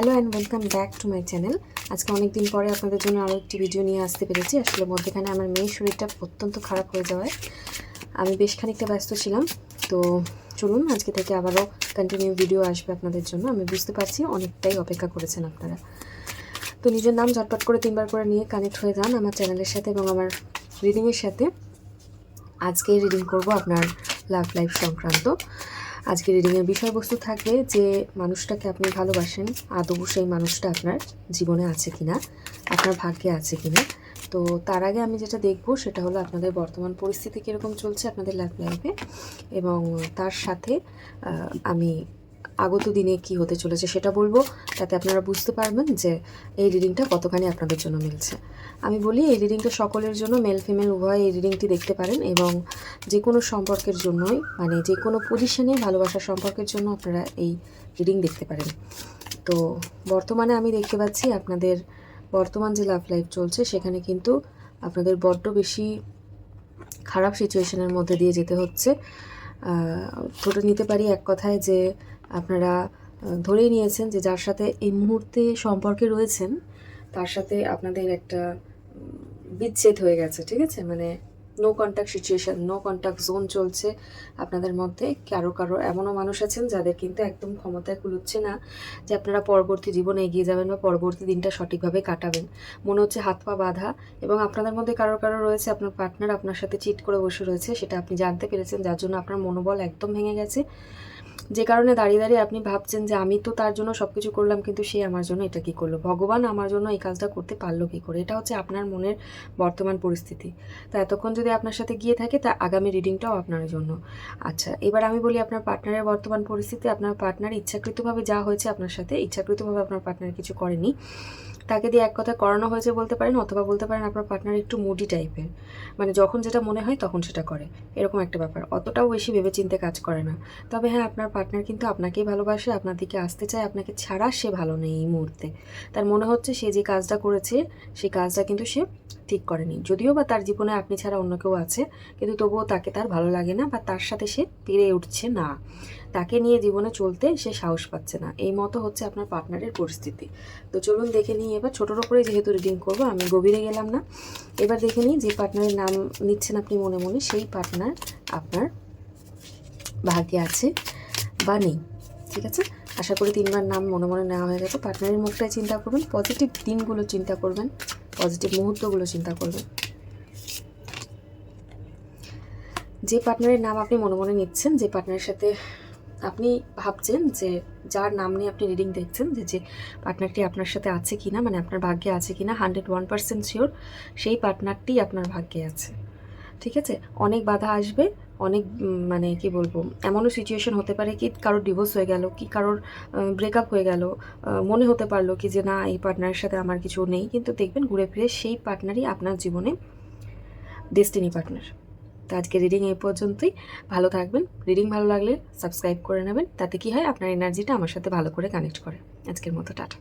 Hello and welcome back to my channel. আজকে অনেক দিন পরে আপনাদের জন্য আরও একটি ভিডিও নিয়ে আসতে পেরেছি। আসলে মধ্যেখানে আমার মেয়ের শরীরটা অত্যন্ত খারাপ হয়ে যাওয়ায় আমি বেশ খানিকটা ব্যস্ত ছিলাম। তো চলুন, আজকে থেকে আবারও কন্টিনিউ ভিডিও আসবে আপনাদের জন্য। আমি বুঝতে পারছি অনেকটাই অপেক্ষা করেছেন আপনারা। তো নিজের নাম ঝটপট করে তিনবার করে নিয়ে কানেক্ট হয়ে যান আমার চ্যানেলের সাথে এবং আমার রিডিংয়ের সাথে। আজকে রিডিং করব আপনার লাভ লাইফ সংক্রান্ত। আজকে রিডিংয়ের বিষয়বস্তু থাকবে যে মানুষটাকে আপনি ভালোবাসেন আদৌ সেই মানুষটা আপনার জীবনে আছে কি না আপনার ভাগ্যে আছে কি না তো তার আগে আমি যেটা দেখব সেটা হলো আপনাদের বর্তমান পরিস্থিতি কীরকম চলছে আপনাদের লাইফ লাইফে এবং তার সাথে আমি আগত দিনে কি হতে চলেছে সেটা বলব, তাতে আপনারা বুঝতে পারবেন যে এই রিডিংটা কতখানি আপনাদের জন্য মিলছে। আমি বলি, এই রিডিংটা সকলের জন্য মেল ফিমেল উভয় এই রিডিংটি দেখতে পারেন এবং যে কোনো সম্পর্কের জন্যই মানে যে কোনো পজিশনে ভালোবাসার সম্পর্কের জন্য আপনারা এই রিডিং দেখতে পারেন। তো বর্তমানে আমি দেখতে পাচ্ছি আপনাদের, বর্তমান যে লাভ লাইফ চলছে, সেখানে কিন্তু আপনাদের বড্ড বেশি খারাপ সিচুয়েশনের মধ্যে দিয়ে যেতে হচ্ছে। ধরে নিতে পারি এক কথায় যে আপনারা ধরেই নিয়েছেন যে যার সাথে এই মুহূর্তে সম্পর্কে রয়েছেন, তার সাথে আপনাদের একটা বিচ্ছেদ হয়ে গেছে, ঠিক আছে? মানে no contact situation no contact zone চলছে আপনাদের মধ্যে। কারও কারও এমনও মানুষ আছেন যাদের কিন্তু একদম ক্ষমতায় কুলুচ্ছে না যে আপনারা পরবর্তী জীবনে এগিয়ে যাবেন বা পরবর্তী দিনটা সঠিকভাবে কাটাবেন। মনে হচ্ছে হাত পা বাঁধা এবং আপনাদের মধ্যে কারও কারও রয়েছে, আপনার পার্টনার আপনার সাথে চিট করে বসে রয়েছে, সেটা আপনি জানতে পেরেছেন, যার জন্য আপনার মনোবল একদম ভেঙে গেছে। যে কারণে দাঁড়িয়ে দাঁড়িয়ে আপনি ভাবছেন যে আমি তো তার জন্য সব কিছু করলাম, কিন্তু সে আমার জন্য এটা কি করল? ভগবান আমার জন্য এই কাজটা করতে পারল কি করে? এটা হচ্ছে আপনার মনের বর্তমান পরিস্থিতি। তা এতক্ষণ যদি আপনার সাথে গিয়ে থাকে, তা আগামী রিডিংটাও আপনার জন্য। আচ্ছা এবার আমি বলি আপনার পার্টনারের বর্তমান পরিস্থিতি। আপনার পার্টনার ইচ্ছাকৃতভাবে যা হয়েছে আপনার সাথে, ইচ্ছাকৃতভাবে আপনার পার্টনার কিছু করেনি। তাকে দিয়ে এক কথা করানো হয়েছে বলতে পারেন, অথবা বলতে পারেন আপনার পার্টনার একটু মুডি টাইপের মানে যখন যেটা মনে হয় তখন সেটা করে। এরকম একটা ব্যাপার। অতটাও বেশি ভেবে ভেবেচিন্তে কাজ করে না। তবে হ্যাঁ আপনার পার্টনার কিন্তু আপনাকেই ভালোবাসে, আপনার দিকে আসতে চায়, আপনাকে ছাড়া সে ভালো নেই এই মুহূর্তে। তার মনে হচ্ছে সে যে কাজটা করেছে, সেই কাজটা কিন্তু সে ঠিক করেনি। যদিও বা তার জীবনে আপনি ছাড়া অন্য কেউ আছে, কিন্তু তবুও তাকে তার ভালো লাগে না বা তার সাথে সে পেরে উঠছে না। তাকে নিয়ে জীবনে চলতে সে সাহস পাচ্ছে না। এই মতো হচ্ছে আপনার পার্টনারের পরিস্থিতি। তো চলুন দেখে নিই এবার। ছোটোর ওপরে যেহেতু রিডিং করব, আমি গভীরে গেলাম না। এবার দেখে নিই যে পার্টনারের নাম নিচ্ছেন আপনি মনে মনে, সেই পার্টনার আপনার ভাগ্যে আছে। বা নেই, ঠিক আছে? আশা করি তিনবার নাম মনে মনে নেওয়া হয়ে গেছে। পার্টনারের মুখটাই চিন্তা করবেন পজিটিভ দিনগুলো চিন্তা করবেন পজিটিভ মুহূর্তগুলো চিন্তা করবেন। যে পার্টনারের নাম আপনি মনে মনে নিচ্ছেন, যে পার্টনারের সাথে আপনি ভাবছেন যে যার নাম নিয়ে আপনি রিডিং দেখছেন, যে যে পার্টনারটি আপনার সাথে আছে কিনা মানে আপনার ভাগ্যে আছে কিনা হান্ড্রেড ওয়ান পার্সেন্ট শিওর সেই পার্টনারটি আপনার ভাগ্যে আছে। ঠিক আছে? অনেক বাধা আসবে, অনেক মানে কি বলব, এমনও সিচুয়েশন হতে পারে কি কারোর ডিভোর্স হয়ে গেল, কি কারোর ব্রেকআপ হয়ে গেল মনে হতে পারল কি যে না, এই পার্টনারের সাথে আমার কিছু নেই। কিন্তু দেখবেন ঘুরে ফিরে সেই পার্টনারই আপনার জীবনে ডেস্টিনি পার্টনার তো আজকে রিডিং এই পর্যন্তই। ভালো থাকবেন। রিডিং ভালো লাগলে সাবস্ক্রাইব করে নেবেন। তাতে কি হয়? আপনার এনার্জিটা আমার সাথে ভালো করে কানেক্ট করে। আজকের মতো, টাটা।